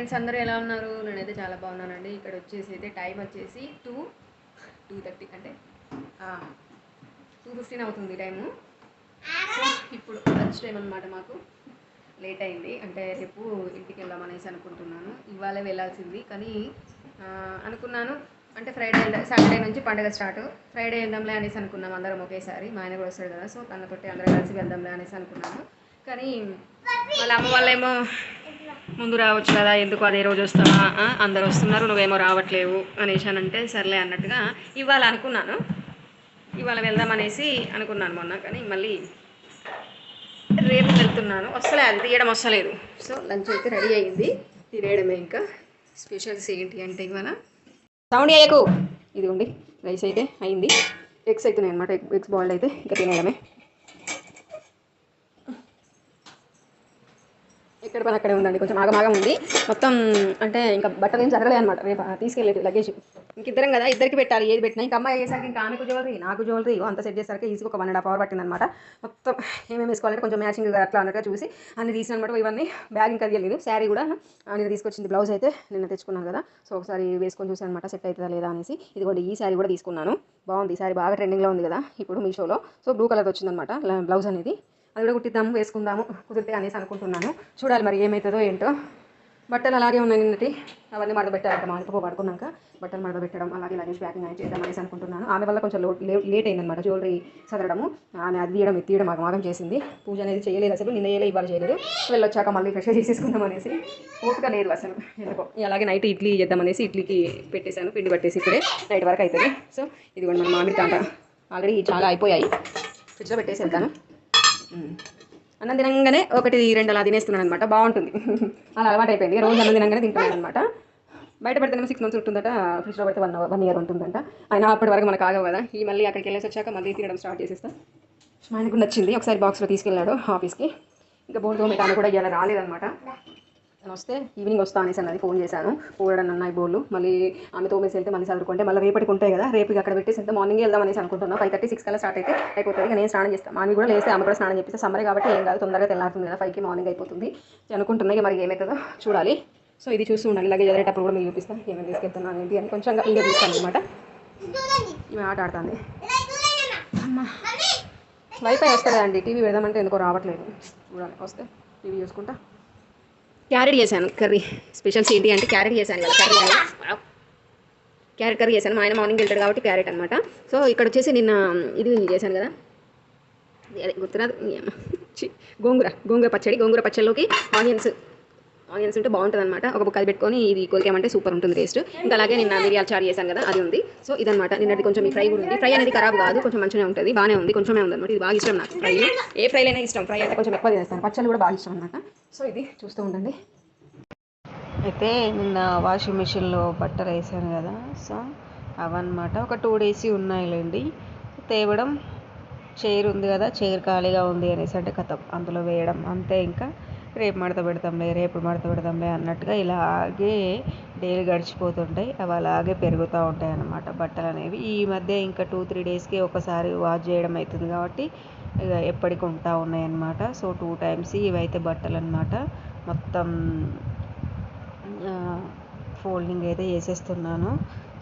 Friends అందరూ ఎలా ఉన్నారు? నేనైతే చాలా బాగున్నానండి. ఇక్కడ వచ్చేసి అయితే టైం వచ్చేసి టూ టూ థర్టీ అంటే టూ ఫిఫ్టీన్ అవుతుంది టైము సో ఇప్పుడు లంచ్ టైం అనమాట మాకు. లేట్ అయింది. అంటే రేపు ఇంటికి వెళ్దామనేసి అనుకుంటున్నాను. ఇవాళ వెళ్ళాల్సింది. కానీ అనుకున్నాను. అంటే ఫ్రైడే సాటర్డే నుంచి పండగ స్టార్ట్ ఫ్రైడే వెళ్దాంలే అనేసి అనుకున్నాం అందరం ఒకేసారి. మా ఆయన కూడా వస్తాడు కదా. సో తనతోటి అందరం కలిసి వెళ్దాంలే అనేసి అనుకున్నాను. కానీ వాళ్ళ అమ్మ వాళ్ళేమో ముందు రావచ్చు కదా ఎందుకు అదే రోజు వస్తావా అందరు వస్తున్నారు నువ్వేమో రావట్లేవు అనేసి అని అంటే సర్లే అన్నట్టుగా ఇవాళ అనుకున్నాను. ఇవాళ వెళ్దాం అనేసి అనుకున్నాను మొన్న కానీ మళ్ళీ రేపు వెళ్తున్నాను. వస్తలే అది తీయడం వస్తలేదు. సో లంచ్ అయితే రెడీ అయ్యింది. తినేయడమే ఇంకా. స్పెషల్స్ ఏంటి అంటే ఇవాళ? సౌండ్ చేయకు ఇది ఉండి రైస్ అయితే అయింది. ఎగ్స్ అవుతున్నాయి అనమాట ఎగ్స్ బాయిల్డ్ అయితే ఇంకా తినేయడమే. ఎక్కడ పని అక్కడే ఉందండి కొంచెం ఆగమాగం ఉంది. మొత్తం అంటే ఇంకా బట్టలు ఏం జరగలేదు అనమాట రేపు తీసుకెళ్ళేది లగేజ్ ఇంక ఇద్దరం కదా ఇద్దరికి పెట్టాలి ఏది పెట్టినా. ఇంకా అమ్మాయి అయ్యేసరికి ఇంకా ఆమెకు జ్యువెలరీ నాకు జ్యువెలరీ అంత సెట్ చేసరికి ఈజీగా ఒక వన్ అండ్ హాఫ్ అవర్ పట్టింది అనమాట మొత్తం ఏమేమి వేసుకోవాలంటే కొంచెం మ్యాచింగ్ అట్లా అన్నట్టుగా చూసి అన్ని తీసిన అనమాట ఇవన్నీ బ్యాగ్ ఇంకా తీయలేదు. శారీ కూడా నేను తీసుకొచ్చింది బ్లౌజ్ అయితే నిన్న తెచ్చుకున్నాను కదా. సో ఒకసారి వేసుకొని చూసాను అనమాట సెట్ అవుతుందా లేదా అనేసి. ఇదిగోండి ఈ శారీ కూడా తీసుకున్నాను. బాగుంది ఈ శారీ బాగా ట్రెండింగ్లో ఉంది కదా ఇప్పుడు మీషోలో. సో బ్లూ కలర్ వచ్చిందనమాట బ్లౌజ్ అనేది. అది కూడా కుట్టిద్దాము వేసుకుందాము కుదిరితే అనేసి అనుకుంటున్నాను. చూడాలి మరి ఏమవుతుందో ఏంటో. బట్టలు అలాగే ఉన్నాయి నిన్నటి. అవన్నీ మడత మా ఇంటికి పడుకున్నాక బట్టలు మడబెట్టడం అలాగే లగేజ్ ప్యాకింగ్ అనేది చేద్దాం అనేసి అనుకుంటున్నాను. ఆమె వల్ల కొంచెం లో- లేట్ అయిందనమాట జ్యువెలరీ సదరడము ఆమె అది తీయడం ఇది తీయడం మాకు మాగం చేసింది. పూజ అనేది చేయలేదు అసలు నిన్న ఏలే ఇవాళ చేయలేదు. వెళ్ళొచ్చాక మళ్ళీ ఫ్రెష్ చేసేసుకుందాం అనేసి ఓపిక లేదు అసలు ఎందుకో. అలాగే నైట్ ఇడ్లీ చేద్దాం అనేసి ఇడ్లీకి పెట్టేశాను పిండి పట్టేసి ఇప్పుడే నైట్ వరకు అవుతుంది సో ఇది కూడా మన మామిడి తాంట ఆల్రెడీ చాలా అయిపోయాయి. ఫ్రిడ్జ్లో పెట్టేసి వెళ్తాను. అన్నం తినంగానే ఒకటి రెండు అలా తినేస్తున్నాను అనమాట బాగుంటుంది. అలా అలవాటు అయిపోయింది రోజు అన్నం తినంగానే తింటున్నాను అనమాట బయట పెడితేనేమో సిక్స్ మంత్స్ ఉంటుందట ఫ్రిడ్జ్లో పెడితే వన్ వన్ ఇయర్ ఉంటుందంట. అయినా అప్పటి వరకు మనకు ఆగవు కదా. ఈ మళ్ళీ అక్కడికి వెళ్ళేసి వచ్చాక మళ్ళీ తినడం స్టార్ట్ చేసేస్తా. ఆయనకు నచ్చింది. ఒకసారి బాక్స్లో తీసుకెళ్ళాడు ఆఫీస్కి ఇంకా బోర్డు తోమేట ఆమె కూడా ఇవాళ రాలేదనమాట వస్తే ఈవినింగ్ వస్తా అనేసి అన్నది ఫోన్ చేశాను. పోవడం అన్నాయి బోర్లు. మళ్ళీ ఆమె తోమేసి వెళ్తే మళ్ళీ చదువుకుంటే మళ్ళీ రేపటికి ఉంటాయి కదా. రేపు అక్కడ పెట్టేసి వెళ్తే మార్నింగ్ వెళ్దాం అనేసి అనుకుంటున్నాను ఫైవ్ థర్టీ సిక్స్ కల్లా స్టార్ట్ అయితే అయిపోతుంది. ఇక నేను స్నానం చేస్తాను ఆమె కూడా లేస్తే ఆమె కూడా స్నానం చేపిస్తే. సమ్మర్ కాబట్టి ఏం కాదు. తొందరగా తెల్లారుతుంది కదా. ఫైవ్కి మార్నింగ్ అయిపోతుంది. అనుకుంటున్నాయి మరి ఏమవుతుందో చూడాలి. సో ఇది చూస్తూ ఉండాలి లగేజ్ చదివేటప్పుడు కూడా మీకు చూపిస్తాను ఏమైనా తీసుకెళ్తున్నాను ఏంటి అని కొంచెం ఇంకా తీస్తాను అనమాట ఇవి ఆట ఆడుతుంది. అమ్మా. వైఫై వస్తలేదండి. టీవీ పెడదామంటే ఎందుకో రావట్లేదు. చూడాలి. వస్తే టీవీ చూసుకుంటా. క్యారెట్ చేశాను కర్రీ. స్పెషల్స్ ఏంటి అంటే క్యారెట్ చేశాను కదా కర్రీ. క్యారెట్ కర్రీ చేశాను. మా ఆయన మార్నింగ్ వెళ్తాడు కాబట్టి క్యారెట్ అనమాట సో ఇక్కడ వచ్చేసి నిన్న ఇది చేశాను కదా. గుర్తురాదు. గోంగూర గోంగూర పచ్చడి. గోంగూర పచ్చడిలోకి ఆనియన్స్ ఆనియన్స్ ఉంటే బాగుంటుంది అనమాట ఒక బుక్కలు పెట్టుకొని ఇది కొరికామంటే సూపర్ ఉంటుంది టేస్ట్. ఇంకా అలాగే నిన్న మిరియాల చారు చేశాను కదా అది ఉంది. సో ఇదనమాట నిన్నటి కొంచెం ఈ ఫ్రై కూడా ఉంది. ఫ్రై అనేది ఖరాబ్ కాదు కొంచెం మంచిగా ఉంటుంది బాగానే ఉంది కొంచెమే ఉంది అనమాట ఇది బాగా ఇష్టం నాకు ఫ్రై. ఏ ఫ్రై అయినా ఇష్టం. ఫ్రై అయితే కొంచెం ఎక్కువ చేస్తాను. పచ్చళ్ళు కూడా బాగా ఇష్టం అనమాట సో ఇది చూస్తూ ఉండండి. అయితే నిన్న వాషింగ్ మిషన్లో బట్టలు వేసాను కదా సో అవన్నమాట. ఒక టూ డేస్ ఉన్నాయిలేండి. తేవడం చైర్ ఉంది కదా చైర్ ఖాళీగా ఉంది అనేసి అంటే కథం. అందులో వేయడం అంతే ఇంకా. రేపు మడత పెడతాంలే రేపు మడత పెడతాంలే అన్నట్టుగా ఇలాగే డైలీ గడిచిపోతుంటాయి. అవి అలాగే పెరుగుతూ ఉంటాయి అన్నమాట బట్టలు అనేవి ఈ మధ్య ఇంకా టూ త్రీ డేస్కి ఒకసారి వాష్ చేయడం అవుతుంది కాబట్టి ఇక ఎప్పటికి ఉంటా ఉన్నాయి అన్నమాట సో టూ టైమ్స్ ఇవైతే బట్టలు అన్నమాట మొత్తం ఫోల్డింగ్ అయితే వేసేస్తున్నాను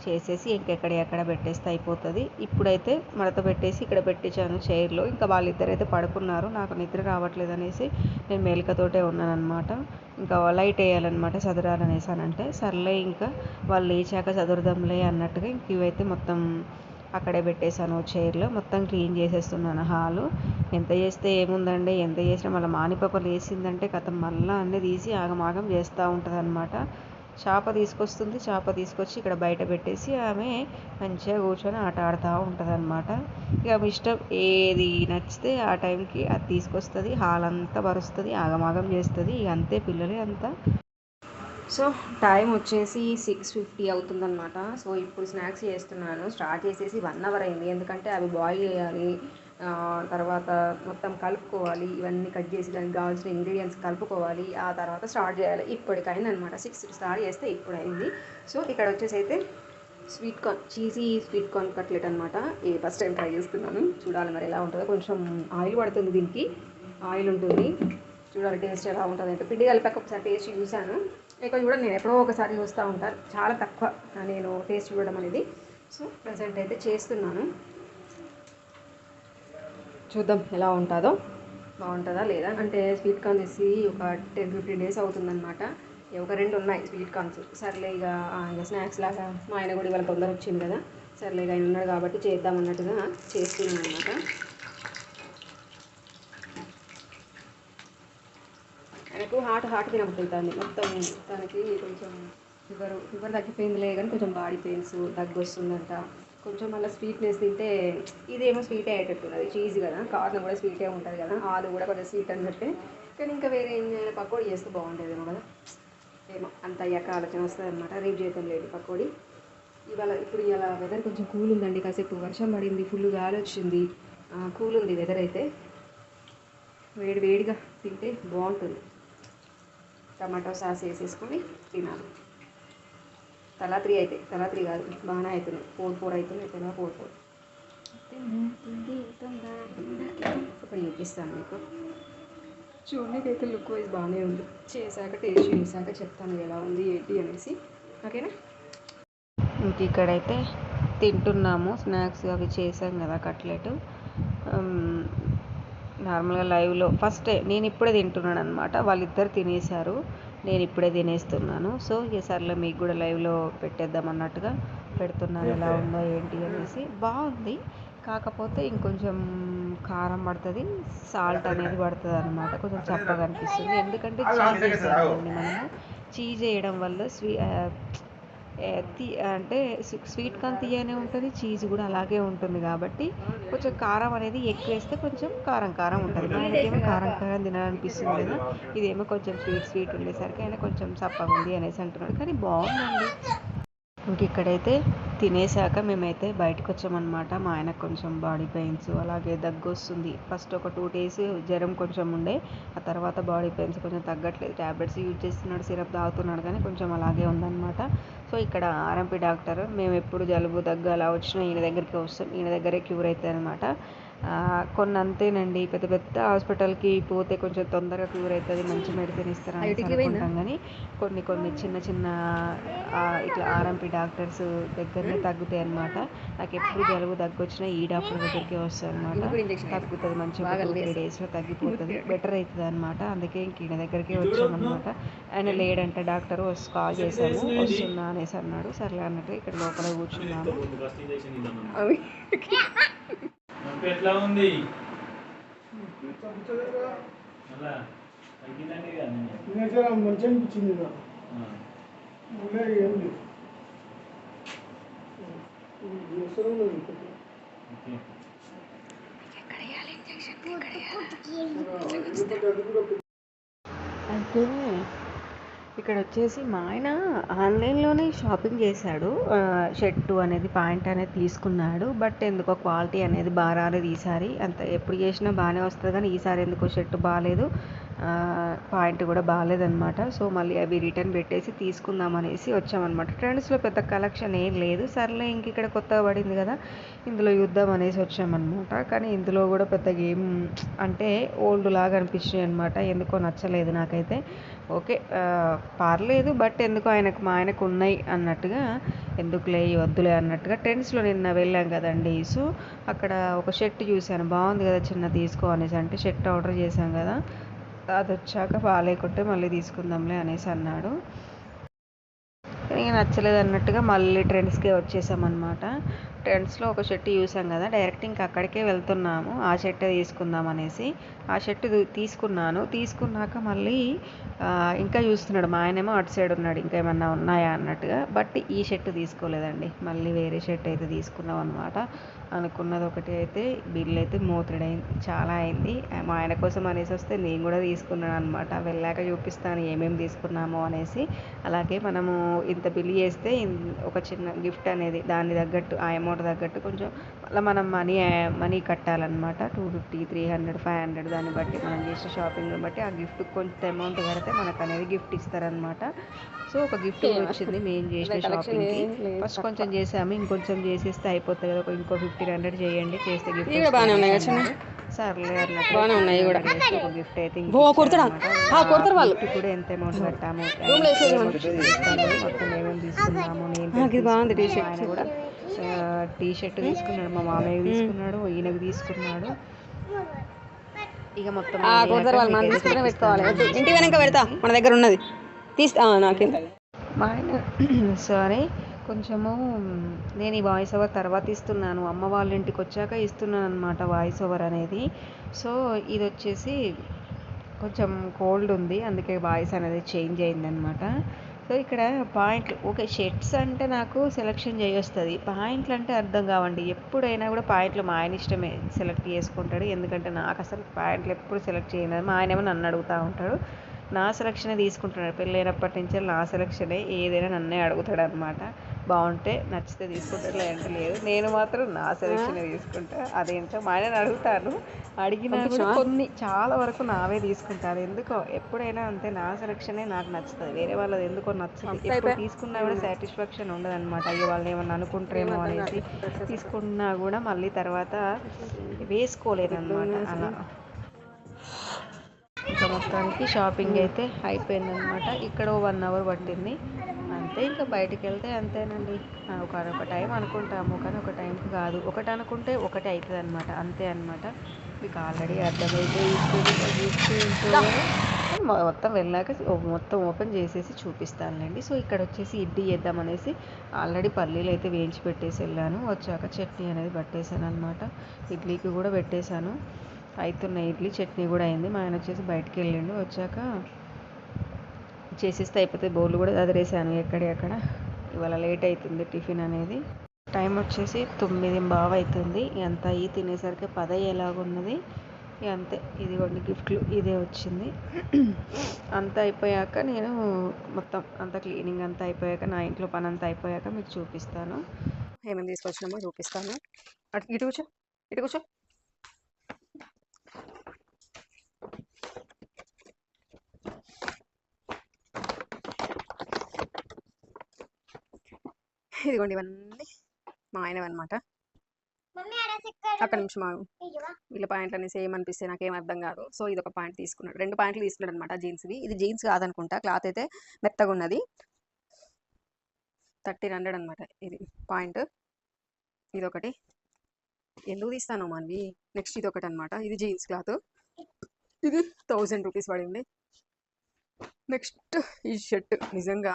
చేసేసి ఇంకెక్కడ ఎక్కడ పెట్టేస్తే అయిపోతుంది. ఇప్పుడైతే మడత పెట్టేసి ఇక్కడ పెట్టించాను చైర్లో. ఇంకా వాళ్ళిద్దరు అయితే పడుకున్నారు. నాకు నిద్ర రావట్లేదు అనేసి నేను మేలికతోటే ఉన్నాను అనమాట ఇంకా లైట్ వేయాలన్నమాట చదరాలనేసి అని అంటే సర్లే ఇంకా వాళ్ళు లేచాక చదురుదాంలే అన్నట్టుగా ఇంక ఇవైతే మొత్తం అక్కడే పెట్టేశాను చైర్లో. మొత్తం క్లీన్ చేసేస్తున్నాను హాలు. ఎంత చేస్తే ఏముందండి? ఎంత చేసినా మళ్ళీ మానిపాప వేసిందంటే కథ మళ్ళీ అన్నీ తీసి ఆగమాగం చేస్తూ ఉంటుంది అనమాట చేప తీసుకొస్తుంది. చేప తీసుకొచ్చి ఇక్కడ బయట పెట్టేసి ఆమె మంచిగా కూర్చొని ఆట ఆడుతూ ఉంటుంది అనమాట ఇక ఆమె ఇష్టం ఏది నచ్చితే ఆ టైంకి అది తీసుకొస్తుంది. హాల్ అంతా పరుస్తుంది ఆగమాగం చేస్తుంది. ఇక అంతే పిల్లలే అంతా. సో టైం వచ్చేసి సిక్స్ ఫిఫ్టీ అవుతుందన్నమాట. సో ఇప్పుడు స్నాక్స్ చేస్తున్నాను. స్టార్ట్ చేసేసి వన్ అవర్ అయింది. ఎందుకంటే అవి బాయిల్ చేయాలి. తర్వాత మొత్తం కలుపుకోవాలి. ఇవన్నీ కట్ చేసి దానికి కావాల్సిన ఇంగ్రీడియంట్స్ కలుపుకోవాలి. ఆ తర్వాత స్టార్ట్ చేయాలి. ఇప్పటికైంది అనమాట సిక్స్ స్టార్ట్ చేస్తే ఇప్పుడు అయింది సో ఇక్కడ వచ్చేసి అయితే sweet corn cheesy sweet corn cutlet అనమాట ఏ ఫస్ట్ టైం ట్రై చేస్తున్నాను. చూడాలి మరి ఎలా ఉంటుందో. కొంచెం ఆయిల్ పడుతుంది దీనికి. ఆయిల్ ఉంటుంది. చూడాలి టేస్ట్ ఎలా ఉంటుంది. అంటే పిండి కలిపాక ఒకసారి టేస్ట్ చూశాను. ఎక్కువ చూడండి నేను ఎప్పుడో ఒకసారి చూస్తూ ఉంటాను చాలా తక్కువ నేను టేస్ట్ చూడడం అనేది. సో ప్రజెంట్ అయితే చేస్తున్నాను. చూద్దాం ఎలా ఉంటుందో. బాగుంటుందా లేదా? అంటే స్వీట్ కార్న్ తెసి ఒక టెన్ ఫిఫ్టీన్ డేస్ అవుతుందన్నమాట. ఒక రెండు ఉన్నాయి స్వీట్ కార్న్స్. సర్లే ఇక ఇక స్నాక్స్ లాగా మా ఆయన కూడా ఇవాళ తొందర వచ్చింది కదా. సర్లే ఇక ఆయన ఉన్నాడు కాబట్టి చేద్దాం అన్నట్టుగా చేస్తున్నాను అనమాట ఆయనకు హాట్ హాట్ తినబడుతుంది మొత్తం తనకి కొంచెం ఫీవర్ ఫీవర్ తగ్గిపోయిందిలే కానీ కొంచెం బాడీ పెయిన్స్ దగ్గు వస్తుందంట కొంచెం మళ్ళీ స్వీట్నెస్ తింటే ఇదేమో స్వీటే అయ్యేటట్టున్నది చీజ్ కదా కార్న్ కూడా స్వీటే ఉంటుంది కదా ఆలు కూడా కొంచెం స్వీట్ అని చెప్పి. కానీ ఇంకా వేరే ఏం చేయాలి? పకోడీ చేస్తే బాగుండేదేమో కదా. ఏమో అంత అయ్యాక ఆలోచన వస్తుంది అనమాట రేపు చేద్దాం లేదు పకోడీ. ఇవాళ ఇప్పుడు ఇవాళ వెదర్ కొంచెం కూల్ ఉందండి. కాసేపు వర్షం పడింది ఫుల్ గాలి వచ్చింది. కూల్ ఉంది వెదర్ అయితే. వేడి వేడిగా తింటే బాగుంటుంది. టమాటో సాస్ వేసేసుకొని తినాలి. తలా త్రీ అవుతాయి తలా త్రీ కాదు బాగానే అవుతున్నాయి ఫోర్ ఫోర్ అవుతున్నాయి అయితే ఫోర్ ఫోర్. ఒకటి చూపిస్తాను మీకు. చూడడానికి అయితే లుక్ వైజ్ బాగానే ఉంది. చేశాక టేస్ట్ చేశాక చెప్తాను ఎలా ఉంది ఏంటి అనేసి. ఓకేనా? ఇంక ఇక్కడైతే తింటున్నాము. స్నాక్స్ అవి చేసాం కదా కట్లెట్. నార్మల్గా లైవ్లో ఫస్ట్ నేను ఇప్పుడే తింటున్నాను అనమాట వాళ్ళిద్దరు తినేశారు. నేను ఇప్పుడే తినేస్తున్నాను. సో ఇక సర్లే మీకు కూడా లైవ్లో పెట్టేద్దాం అన్నట్టుగా పెడుతున్నాను. ఎలా ఉందో ఏంటి అనేసి. బాగుంది. కాకపోతే ఇంకొంచెం కారం పడుతుంది సాల్ట్ అనేది పడుతుంది అనమాట కొంచెం చప్పగా అనిపిస్తుంది. ఎందుకంటే చీజ్ వేసామండి మనము. చీజ్ వేయడం వల్ల స్వీ అంటే స్వీట్ కార్న్ తీయనే ఉంటుంది చీజ్ కూడా అలాగే ఉంటుంది కాబట్టి కొంచెం కారం అనేది ఎక్కువ వేస్తే కొంచెం కారం కారం ఉంటుంది. మనకేమో కారం కారం తినాలనిపిస్తుంది కదా. ఇదేమో కొంచెం స్వీట్ స్వీట్ ఉండేసరికి ఆయన కొంచెం చప్పగా ఉంది అనేసి అంటున్నాడు. కానీ బాగుందండి. ఇంక ఇక్కడైతే తినేసాక మేమైతే బయటకు వచ్చామన్నమాట మా ఆయనకు కొంచెం బాడీ పెయిన్స్ అలాగే దగ్గు వస్తుంది ఫస్ట్ ఒక టూ డేస్ జ్వరం కొంచెం ఉండే ఆ తర్వాత బాడీ పెయిన్స్ కొంచెం తగ్గట్లేదు. ట్యాబ్లెట్స్ యూజ్ చేస్తున్నాడు సిరప్ తాగుతున్నాడు కానీ కొంచెం అలాగే ఉందన్నమాట. సో ఇక్కడ ఆర్ఎంపీ డాక్టర్ మేము ఎప్పుడు జలుబు దగ్గు అలా వచ్చినా ఈయన దగ్గరికి వస్తాం. ఈయన దగ్గరే క్యూర్ అవుతుంది అనమాట కొన్ని అంతేనండి పెద్ద పెద్ద హాస్పిటల్కి పోతే కొంచెం తొందరగా క్యూర్ అవుతుంది మంచి మెడిసిన్ ఇస్తారు అనేసి ఐఐటీకి పోయిందా? అనుకుంటాం కానీ కొన్ని కొన్ని చిన్న చిన్న ఆ, ఇట్లా ఆర్ఎంపీ డాక్టర్స్ దగ్గరనే తగ్గుతాయి అనమాట నాకు ఎప్పుడు జలుబు దగ్గు వచ్చినా ఈ డాక్టర్ దగ్గరికి వస్తాను అనమాట తగ్గుతుంది మంచిగా టూ త్రీ. డేస్లో తగ్గిపోతుంది. బెటర్ అవుతుంది అనమాట అందుకే ఇంక ఈయన దగ్గరికి వచ్చామన్నమాట ఆయన లేడంటే డాక్టర్ వస్తు కాల్ చేశాము వస్తున్నా అనేసి అన్నాడు. సర్లే అన్నట్టు ఇక్కడ లోపల కూర్చున్నాము నొప్పి ఎట్లా ఉంది? మంచిగా అనిపించింది నాకు. ఏం లేదు. అయితే ఇక్కడ వచ్చేసి మా ఆయన ఆన్లైన్లోనే షాపింగ్ చేశాడు. ఆ, షర్టు అనేది ప్యాంట్ అనేది తీసుకున్నాడు. బట్ ఎందుకో క్వాలిటీ అనేది బాగా రాలేదు ఈసారి అంత ఎప్పుడు చేసినా బాగానే వస్తుంది కానీ ఈసారి ఎందుకో షర్టు బాగాలేదు. పాయింట్ కూడా బాగాలేదనమాట సో మళ్ళీ అవి రిటర్న్ పెట్టేసి తీసుకుందాం అనేసి వచ్చామన్నమాట. ట్రెండ్స్లో పెద్ద కలెక్షన్ ఏం లేదు. సర్లే ఇంక ఇక్కడ కొత్తగా పడింది కదా ఇందులో యుద్ధం అనేసి వచ్చామన్నమాట. కానీ ఇందులో కూడా పెద్ద గేమ్ అంటే ఓల్డ్ లాగా అనిపించాయి అనమాట ఎందుకో నచ్చలేదు నాకైతే. ఓకే పర్లేదు బట్ ఎందుకో ఆయనకు మా ఆయనకు ఉన్నాయి అన్నట్టుగా ఎందుకులే వద్దులే అన్నట్టుగా ట్రెండ్స్లో నిన్న వెళ్ళాం కదండి. సో అక్కడ ఒక షర్ట్ చూశాను. బాగుంది కదా చిన్న తీసుకో అనేసి అంటే షర్ట్ ఆర్డర్ చేశాం కదా. అది వచ్చాక బాగాలేకుంటే మళ్ళీ తీసుకుందాంలే అనేసి అన్నాడు. కానీ నచ్చలేదు అన్నట్టుగా మళ్ళీ ట్రెండ్స్కే వచ్చేసామన్నమాట. ట్రెండ్స్లో ఒక షర్ట్ చూసాం కదా డైరెక్ట్ ఇంకా అక్కడికే వెళ్తున్నాము ఆ షర్ట్ తీసుకుందాం అనేసి. ఆ షర్ట్ తీసుకున్నాను. తీసుకున్నాక మళ్ళీ ఇంకా చూస్తున్నాడు. మా ఆయనేమో అటు సైడ్ ఉన్నాడు ఇంకా ఏమన్నా ఉన్నాయా అన్నట్టుగా. బట్ ఈ షర్ట్ తీసుకోలేదండి. మళ్ళీ వేరే షర్ట్ అయితే తీసుకున్నాం అనమాట అనుకున్నది ఒకటి అయితే బిల్లు అయితే మోతుడైంది చాలా అయింది. మా ఆయన కోసం అనేసి వస్తే నేను కూడా తీసుకున్నాను అనమాట వెళ్ళాక చూపిస్తాను ఏమేమి తీసుకున్నామో అనేసి. అలాగే మనము ఇంత బిల్ చేస్తే ఒక చిన్న గిఫ్ట్ అనేది దాని తగ్గట్టు ఆ అమౌంట్ తగ్గట్టు కొంచెం మళ్ళీ మనం money money కట్టాలన్నమాట. Two fifty three hundred five hundred దాన్ని బట్టి మనం చేసిన షాపింగ్ని బట్టి ఆ గిఫ్ట్ కొంత అమౌంట్ కడితే మనకు అనేది గిఫ్ట్ ఇస్తారనమాట సో ఒక గిఫ్ట్ వచ్చింది మేము చేసిన షాపింగ్కి. ఫస్ట్ కొంచెం చేసాము ఇంకొంచెం చేసేస్తే అయిపోతుంది కదా ఇంకో ఫిఫ్టీన్ హండ్రెడ్ చేయండి చేస్తే గిఫ్ట్? సర్లే బాగానే ఉన్నాయి కూడా. ఒక గిఫ్ట్ అయితే కుడతారు వాళ్ళు. కూడా ఎంత అమౌంట్ కట్టాము. మొత్తం ఏమేమి తీసుకున్నాము నేను కూడా. టీ షర్ట్ తీసుకున్నాడు మా మామయ్య తీసుకున్నాడు ఈయనకు తీసుకున్నాడు. ఇక మొత్తం తీసుకునే పెట్టుకోవాలి. ఇంటి వెనక పెడతా మన దగ్గర ఉన్నది. తీస్తా నాకేం మా ఆయన సారీ కొంచెము నేను ఈ వాయిస్ ఓవర్ తర్వాత ఇస్తున్నాను. అమ్మ వాళ్ళ ఇంటికి వచ్చాక ఇస్తున్నాను అనమాట వాయిస్ ఓవర్ అనేది. సో ఇది వచ్చేసి కొంచెం కోల్డ్ ఉంది అందుకే వాయిస్ అనేది చేంజ్ అయిందనమాట సో ఇక్కడ పాయింట్లు ఓకే షర్ట్స్ అంటే నాకు సెలెక్షన్ చేయొస్తుంది. పాయింట్లు అంటే అర్థం కావండి. ఎప్పుడైనా కూడా పాయింట్లు మా ఆయన ఇష్టమే సెలెక్ట్ చేసుకుంటాడు. ఎందుకంటే నాకు అసలు పాయింట్లు ఎప్పుడు సెలెక్ట్ చేయను మా ఆయన ఏమో నన్ను అడుగుతూ ఉంటాడు. నా సెలక్షనే తీసుకుంటున్నాడు. పెళ్ళైనప్పటి నుంచి నా సెలక్షనే ఏదైనా నన్నే అడుగుతాడు అనమాట బాగుంటే నచ్చితే తీసుకుంటాడు లేదంటే లేదు. నేను మాత్రం నా సెలక్షనే తీసుకుంటా. అదేంటో మా ఆయన అడుగుతాను అడిగినా కూడా కొన్ని చాలా వరకు నావే తీసుకుంటారు. ఎందుకో ఎప్పుడైనా అంతే నా సెలక్షనే నాకు నచ్చుతుంది. వేరే వాళ్ళది ఎందుకో నచ్చదు. ఎప్పుడు తీసుకున్నా కూడా సాటిస్ఫాక్షన్ ఉండదు అనమాట అయ్యో వాళ్ళు ఏమన్నా అనుకుంటారేమో అనేసి తీసుకున్నా కూడా మళ్ళీ తర్వాత వేసుకోలేదు అనమాట అలా. ఇంకా మొత్తానికి షాపింగ్ అయితే అయిపోయిందనమాట ఇక్కడ వన్ అవర్ పట్టింది. అంతే ఇంకా బయటికి వెళ్తే అంతేనండి ఒక ఒక టైం అనుకుంటాము కానీ ఒక టైంకి కాదు. ఒకటి అనుకుంటే ఒకటి అవుతుంది అనమాట అంతే అనమాట మీకు ఆల్రెడీ అర్థమైతే మొత్తం వెళ్ళాక మొత్తం ఓపెన్ చేసేసి చూపిస్తానులేండి. సో ఇక్కడ వచ్చేసి ఇడ్లీ చేద్దామనేసి ఆల్రెడీ పల్లీలు అయితే వేయించి పెట్టేసి వెళ్ళాను. వచ్చాక చట్నీ అనేది పట్టేశాను అనమాట ఇడ్లీకి కూడా పెట్టేశాను. అవుతున్న ఇడ్లీ చట్నీ కూడా అయింది. మా ఆయన వచ్చేసి బయటికి వెళ్ళిండు. వచ్చాక చేసేస్తే అయిపోతే బౌల్ కూడా చదిరేసాను ఎక్కడెక్కడ ఇవాళ లేట్ అవుతుంది టిఫిన్ అనేది. టైం వచ్చేసి తొమ్మిది బావ అవుతుంది ఎంత అయ్యి తినేసరికి పద ఎలాగున్నది? అంతే. ఇదిగోండి గిఫ్ట్లు. ఇదే వచ్చింది. అంతా అయిపోయాక నేను మొత్తం అంతా క్లీనింగ్ అంతా అయిపోయాక నా ఇంట్లో పని అంతా అయిపోయాక మీకు చూపిస్తాను. ఏమేమి తీసుకొచ్చినామో చూపిస్తాను. అటు ఇటు కూర్చో. ఇటు కూర్చో. ఇదిగోండి ఇవన్నీ మా ఆయనవి అనమాట అక్కడ నిమిషం. వీళ్ళ సేమ్ అనిపిస్తే నాకేం అర్థం కాదు. సో ఇది ఒక పాయింట్ తీసుకున్నాడు. రెండు పాయింట్లు తీసుకున్నాడు అనమాట జీన్స్వి. ఇది జీన్స్ కాదనుకుంటా. క్లాత్ అయితే మెత్తగా ఉన్నది. థర్టీన్ హండ్రెడ్ అనమాట ఇది పాయింట్. ఇది ఒకటి ఎందుకు తీస్తాను మనవి? నెక్స్ట్ ఇది ఒకటి అనమాట ఇది జీన్స్ క్లాత్. ఇది థౌజండ్ రూపీస్ పడింది. నెక్స్ట్ ఈ షర్ట్. నిజంగా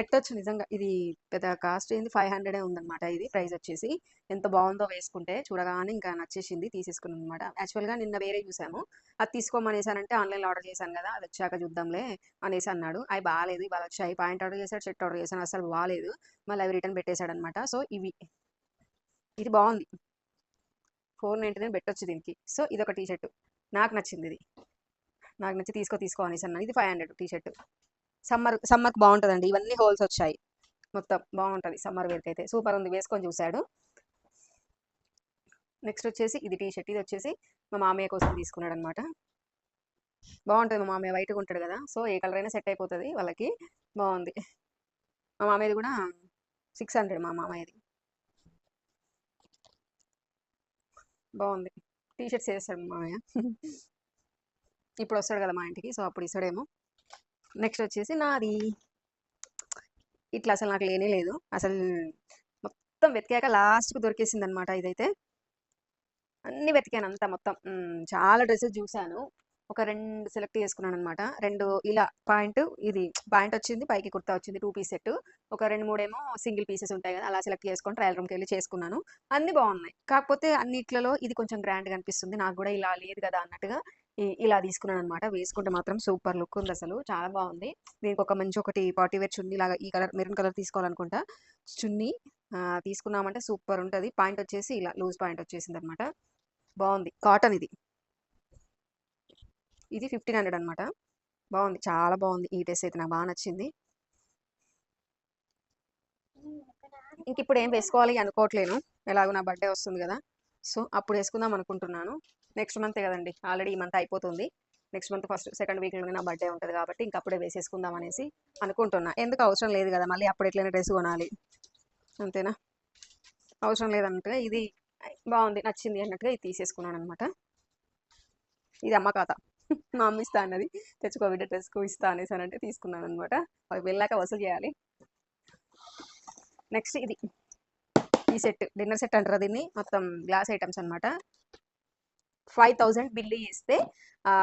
పెట్టొచ్చు నిజంగా. ఇది పెద్ద కాస్ట్ ఏంది ఫైవ్ హండ్రెడే ఉందన్నమాట ఇది ప్రైస్ వచ్చేసి. ఎంత బాగుందో వేసుకుంటే చూడగానే ఇంకా నచ్చేసింది తీసేసుకున్నాను అనమాట యాక్చువల్గా నిన్న వేరే చూసాము. అది తీసుకోమనేసానంటే ఆన్లైన్లో ఆర్డర్ చేశాను కదా అది వచ్చాక చూద్దాంలే అనేసి అన్నాడు. అవి బాగాలేదు ఇవాళ వచ్చాయి పాయింట్ ఆర్డర్ చేశాడు షర్ట్ ఆర్డర్ చేశాను అసలు బాగాలేదు. మళ్ళీ అవి రిటర్న్ పెట్టేశాడు అనమాట సో ఇవి ఇది బాగుంది. ఫోర్ నైంటీ నైన్ పెట్టొచ్చు దీనికి. సో ఇది ఒక టీ షర్ట్. నాకు నచ్చింది ఇది. నాకు నచ్చి తీసుకో తీసుకో అనేసి అన్నాను. ఇది five hundred T shirt. Summer సమ్మర్కి బాగుంటుందండి. ఇవన్నీ హోల్స్ వచ్చాయి. మొత్తం బాగుంటుంది సమ్మర్ వేర్కి అయితే. సూపర్ ఉంది. వేసుకొని చూశాడు. నెక్స్ట్ వచ్చేసి ఇది టీ షర్ట్ ఇది వచ్చేసి మా మామయ్య కోసం తీసుకున్నాడు అనమాట బాగుంటుంది మా మామయ్య. వైట్గా ఉంటాడు కదా. సో ఏ కలర్ అయినా సెట్ అయిపోతుంది వాళ్ళకి. బాగుంది. మా మామయ్యది కూడా సిక్స్ హండ్రెడ్ మా మామయ్యది. బాగుంది. టీ షర్ట్స్ వేస్తాడు మా మామయ్య. ఇప్పుడు వస్తాడు కదా మా ఇంటికి. సో అప్పుడు ఇస్తాడేమో. నెక్స్ట్ వచ్చేసి నాది ఇట్లా అసలు నాకు లేనే లేదు. అసలు మొత్తం వెతికాక లాస్ట్కు దొరికేసింది అనమాట ఇదైతే. అన్ని వెతికాను అంతా మొత్తం. చాలా డ్రెస్సెస్ చూశాను ఒక రెండు సెలెక్ట్ చేసుకున్నాను అనమాట రెండు ఇలా పాయింట్ ఇది పాయింట్ వచ్చింది పైకి కుర్తా వచ్చింది టూ పీస్ సెట్. ఒక రెండు మూడేమో సింగిల్ పీసెస్ ఉంటాయి కదా అలా సెలెక్ట్ చేసుకొని ట్రయల్ రూమ్కి వెళ్ళి చేసుకున్నాను. అన్ని బాగున్నాయి. కాకపోతే అన్నిట్లలో ఇది కొంచెం గ్రాండ్గా అనిపిస్తుంది. నాకు కూడా ఇలా లేదు కదా అన్నట్టుగా ఇలా తీసుకున్నాను అనమాట వేసుకుంటే మాత్రం సూపర్ లుక్ ఉంది అసలు. చాలా బాగుంది. దీనికి ఒక మంచి ఒకటి పార్టీ వేర్ చున్నీ లాగా ఈ కలర్ మెరూన్ కలర్ తీసుకోవాలనుకుంటా. చున్నీ తీసుకున్నామంటే సూపర్ ఉంటుంది. పాయింట్ వచ్చేసి ఇలా లూజ్ పాయింట్ వచ్చేసింది అనమాట బాగుంది. కాటన్ ఇది. ఇది ఫిఫ్టీన్ హండ్రెడ్ అనమాట బాగుంది. చాలా బాగుంది. ఈ డ్రెస్ అయితే నాకు బాగా నచ్చింది. ఇంక ఇప్పుడు ఏం వేసుకోవాలి అనుకోవట్లేను ఎలాగో నా బర్త్డే వస్తుంది కదా. సో అప్పుడు వేసుకుందాం అనుకుంటున్నాను. నెక్స్ట్ మంతే కదండి. ఆల్రెడీ ఈ మంత్ అయిపోతుంది. నెక్స్ట్ మంత్ ఫస్ట్ సెకండ్ వీక్లోనే నా బర్త్డే ఉంటుంది కాబట్టి ఇంక అప్పుడే వేసేసుకుందాం అనేసి అనుకుంటున్నా. ఎందుకు అవసరం లేదు కదా మళ్ళీ అప్పుడు ఎట్లయినా డ్రెస్ కొనాలి. అంతేనా? అవసరం లేదన్నట్టుగా ఇది బాగుంది నచ్చింది అన్నట్టుగా ఇది తీసేసుకున్నాను అనమాట ఇది అమ్మ ఖాతా. మా అమ్మ ఇస్తా అన్నది. తెచ్చుకో బిడ్డ డ్రెస్కు ఇస్తా అనేసి అని అంటే తీసుకున్నాను అనమాట అవి వెళ్ళాక వసూలు చేయాలి. నెక్స్ట్ ఇది. ఈ సెట్ డిన్నర్ సెట్ అంటారు దీన్ని? మొత్తం గ్లాస్ ఐటమ్స్ అనమాట ఫైవ్ థౌజండ్ బిల్ చేస్తే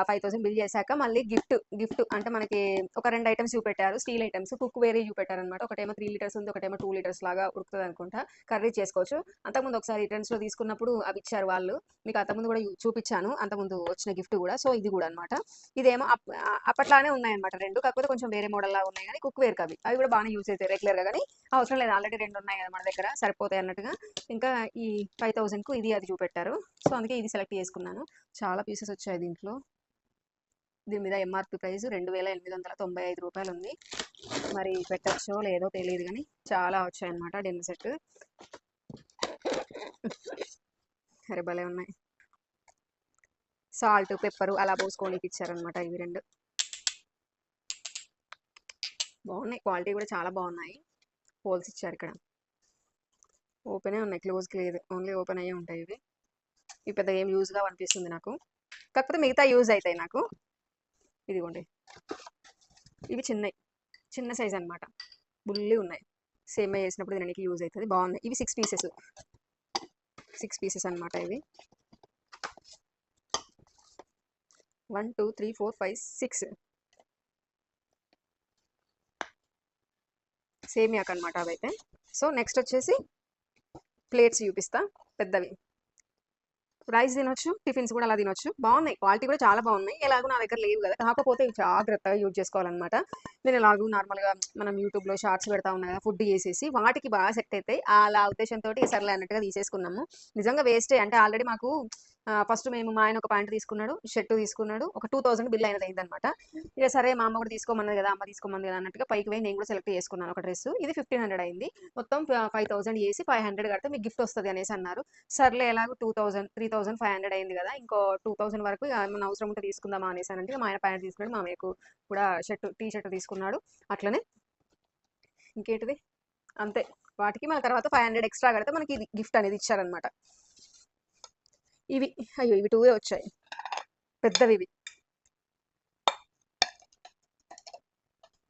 ఫైవ్ థౌసండ్ బిల్ చేశాక మళ్ళీ గిఫ్ట్ గిఫ్ట్ అంటే మనకి ఒక రెండు ఐటమ్స్ చూపెట్టారు స్టీల్ ఐటమ్స్ కుక్ వేరే చూపెట్టారు అనమాట ఒకటేమో త్రీ లీటర్స్ ఉంది ఒకటేమో టూ లీటర్స్ లాగా ఉడుకుతుంది అనుకుంటా. కర్రీ చేసుకోవచ్చు. అంతకుముందు ఒకసారి రిటర్న్స్లో లో తీసుకున్నప్పుడు అవి ఇచ్చారు వాళ్ళు. మీకు అంతకుముందు కూడా చూపించాను. అంతకుముందు వచ్చిన గిఫ్ట్ కూడా. సో ఇది కూడా అనమాట ఇదేమో అప్- అప్పట్లానే ఉన్నాయన్నమాట రెండు. కాకపోతే కొంచెం వేరే మోడల్ లాగా ఉన్నాయి. కానీ కుక్ వేర్ అవి. అవి కూడా బాగానే యూస్ అవుతాయి రెగ్యులర్గా కానీ అవసరం లేదు. ఆల్రెడీ రెండు ఉన్నాయి కదా మన దగ్గర. సరిపోతాయి అన్నట్టుగా. ఇంకా ఈ ఫైవ్ థౌసండ్కు ఇది అది చూపెట్టారు. సో అందుకే ఇది సెలెక్ట్ చేసుకున్నాను. చాలా పీసెస్ వచ్చాయి దీంట్లో. దీని మీద ఎంఆర్పి ప్రైస్ రెండు వేల ఎనిమిది వందల తొంభై ఐదు రూపాయలు ఉంది. మరి పెట్టచ్చో లేదో తెలియదు కానీ చాలా వచ్చాయి అన్నమాట డిన్నర్ సెట్ అరే భలే ఉన్నాయి. సాల్ట్ పెప్పరు అలా పోసుకోనికి ఇచ్చారనమాట ఇవి రెండు. బాగున్నాయి. క్వాలిటీ కూడా చాలా బాగున్నాయి. హోల్స్ ఇచ్చారు ఇక్కడ. ఓపెనే ఉన్నాయి. క్లోజ్కి లేదు. ఓన్లీ ఓపెన్ అయ్యే ఉంటాయి ఇవి. ఇవి పెద్దగా ఏం యూజ్గా అనిపిస్తుంది నాకు. కాకపోతే మిగతా యూజ్ అవుతాయి నాకు. ఇదిగోండి. ఇవి చిన్నవి చిన్న సైజ్ అన్నమాట. బుల్లి ఉన్నాయి. సేమ్ చేసినప్పుడు దీనికి యూజ్ అవుతుంది బాగున్నాయి. ఇవి సిక్స్ పీసెస్ సిక్స్ పీసెస్ అన్నమాట ఇవి. One two three four five six same యాక్ అనమాట అవైతే. సో నెక్స్ట్ వచ్చేసి ప్లేట్స్ చూపిస్తా. పెద్దవి. రైస్ తినొచ్చు టిఫిన్స్ కూడా అలా తినొచ్చు. బాగున్నాయి. క్వాలిటీ కూడా చాలా బాగున్నాయి. ఎలాగో నా దగ్గర లేవు కదా. కాకపోతే జాగ్రత్తగా యూజ్ చేసుకోవాలన్నమాట. నేను ఎలాగో నార్మల్గా మనం యూట్యూబ్లో షార్ట్స్ పెడతా ఉన్నాయి కదా ఫుడ్ చేసేసి వాటికి బాగా సెట్ అవుతాయి అలా ఉద్దేశంతో సర్లే అన్నట్టుగా తీసేసుకున్నాము. నిజంగా వేస్టే. అంటే ఆల్రెడీ మాకు ఫస్ట్ మేము మా ఆయన ఒక ప్యాంట్ తీసుకున్నాడు షర్ట్ తీసుకున్నాడు ఒక టూ థౌసండ్ బిల్ అయినది అయిందనమాట ఇక సరే మా అమ్మ కూడా తీసుకోమన్నది కదా అమ్మ తీసుకోమన్నది కదా అన్నట్టుగా పైకి పోయి నేను కూడా సెలెక్ట్ చేసుకున్నాను ఒక డ్రెస్ ఇది ఫిఫ్టీన్ హండ్రెడ్ అయింది. మొత్తం ఫైవ్ థౌసండ్ చేసి ఫైవ్ హండ్రెడ్ కడితే మీకు గిఫ్ట్ వస్తుంది అనేసి అన్నారు. సర్లే ఎలాగో two thousand three thousand five hundred అయింది కదా ఇంకో టూ థౌసండ్ వరకు ఏమైనా అవసరం ఉంటే తీసుకుందామా అనేసి అని అంటే మా ఆయన ప్యాంట్ తీసుకున్నాడు మా అమ్మకు కూడా షర్ట్ టీ షర్ట్ తీసుకున్నాడు. అట్లనే ఇంకేంటిది? అంతే. వాటికి మన తర్వాత ఫైవ్ హండ్రెడ్ ఎక్స్ట్రా కడితే మనకి ఇది గిఫ్ట్ అనేది ఇచ్చారనమాట ఇవి అయ్యో ఇవి టూవే వచ్చాయి. పెద్దవి ఇవి.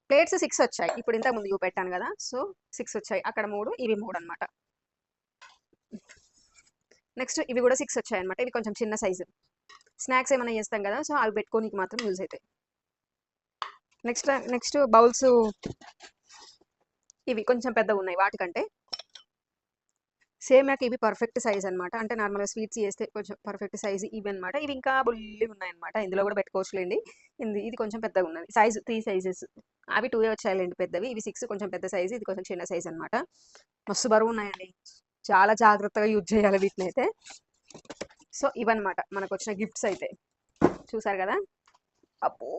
ప్లేట్స్ సిక్స్ వచ్చాయి. ఇప్పుడు ఇంతకు ముందు పెట్టాను కదా సో సిక్స్ వచ్చాయి. అక్కడ మూడు ఇవి మూడు అనమాట నెక్స్ట్ ఇవి కూడా సిక్స్ వచ్చాయి అనమాట ఇవి కొంచెం చిన్న సైజు స్నాక్స్ ఏమైనా చేస్తాం కదా సో అవి పెట్టుకోనికి మాత్రం యూజ్ అవుతాయి. నెక్స్ట్ నెక్స్ట్ బౌల్స్ ఇవి కొంచెం పెద్దగా ఉన్నాయి వాటికంటే. సేమ్ నాకు ఇవి పర్ఫెక్ట్ సైజ్ అనమాట అంటే నార్మల్గా స్వీట్స్ చేస్తే కొంచెం పర్ఫెక్ట్ సైజ్ ఇవి అనమాట ఇవి ఇంకా బుల్లి ఉన్నాయన్నమాట. ఇందులో కూడా పెట్టుకోవచ్చులేండి. ఇది ఇది కొంచెం పెద్దగా ఉన్నది. Size three sizes. అవి టూ వచ్చాయండి పెద్దవి. ఇవి సిక్స్ కొంచెం పెద్ద సైజ్. ఇది కొంచెం చిన్న సైజ్ అనమాట మస్తు బరువు ఉన్నాయండి. చాలా జాగ్రత్తగా యూజ్ చేయాలి వీటిని అయితే సో ఇవన్నమాట మనకు వచ్చిన గిఫ్ట్స్ అయితే. చూసారు కదా? అబ్బో!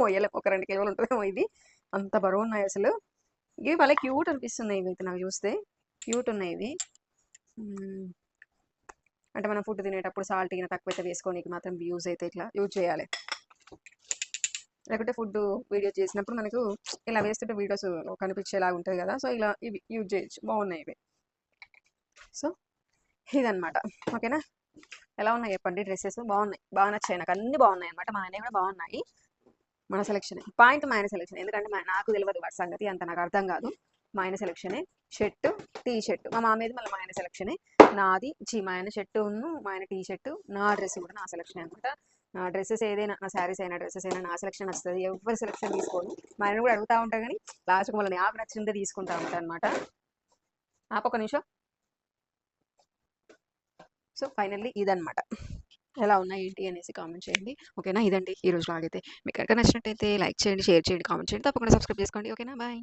మొయ్యలేం. ఒక రెండు కేజీలు ఉంటుందేమో ఇది అంత బరువు ఉన్నాయి అసలు. ఇవి వాళ్ళకి క్యూట్ అనిపిస్తున్నాయి ఇవి అయితే నాకు చూస్తే. క్యూట్ ఉన్నాయి ఇవి. అంటే మనం ఫుడ్ తినేటప్పుడు సాల్ట్ గిన తక్కువ అయితే వేసుకోనికి మాత్రం యూజ్ అయితే ఇట్లా యూజ్ చేయాలి. లేకుంటే ఫుడ్ వీడియో చేసినప్పుడు మనకు ఇలా వేస్తుంటే వీడియోస్ కనిపించేలాగా ఉంటుంది కదా సో ఇలా ఇవి యూజ్ చేయొచ్చు. బాగున్నాయి ఇవి. సో ఇదనమాట ఓకేనా? ఎలా ఉన్నాయి చెప్పండి డ్రెస్సెస్? బాగున్నాయి. బాగా నచ్చాయి నాకు. అన్ని బాగున్నాయి అనమాట మా ఆయన కూడా బాగున్నాయి. మన సెలెక్షన్ పాయింట్ మా ఆయన సెలెక్షన్ ఎందుకంటే నాకు తెలియదు వాటి సంగతి. అంత నాకు అర్థం కాదు. మా ఆయన సెలెక్షనే షర్ట్ టీ షర్ట్. మా మామేది మళ్ళీ మా ఆయన సెలెక్షనే నాది చీ మా ఆయన షర్ట్ మా ఆయన టీ షర్ట్. నా డ్రెస్ కూడా నా సెలెక్షన్ అనమాట నా డ్రెస్సెస్ ఏదైనా నా శారీస్ అయినా డ్రెస్సెస్ అయినా నా సెలక్షన్ వస్తుంది ఎవరి సెలెక్షన్ తీసుకోను. మా ఆయన కూడా అడుగుతూ ఉంటా కానీ లాస్ట్కి మళ్ళీ నాకు నచ్చిందే తీసుకుంటా ఉంటా అనమాట ఆపొక నిమిషం. సో ఫైనల్లీ ఇదనమాట ఎలా ఉన్నాయి ఏంటి అనేసి కామెంట్ చేయండి. ఓకేనా? ఇదండి. ఈ రోజు లాగైతే మీకు ఎక్కడ నచ్చినట్టయితే లైక్ చేయండి షేర్ చేయండి కామెంట్ చేయండి. తప్పకుండా సబ్స్క్రైబ్ చేసుకోండి. ఓకేనా? బాయ్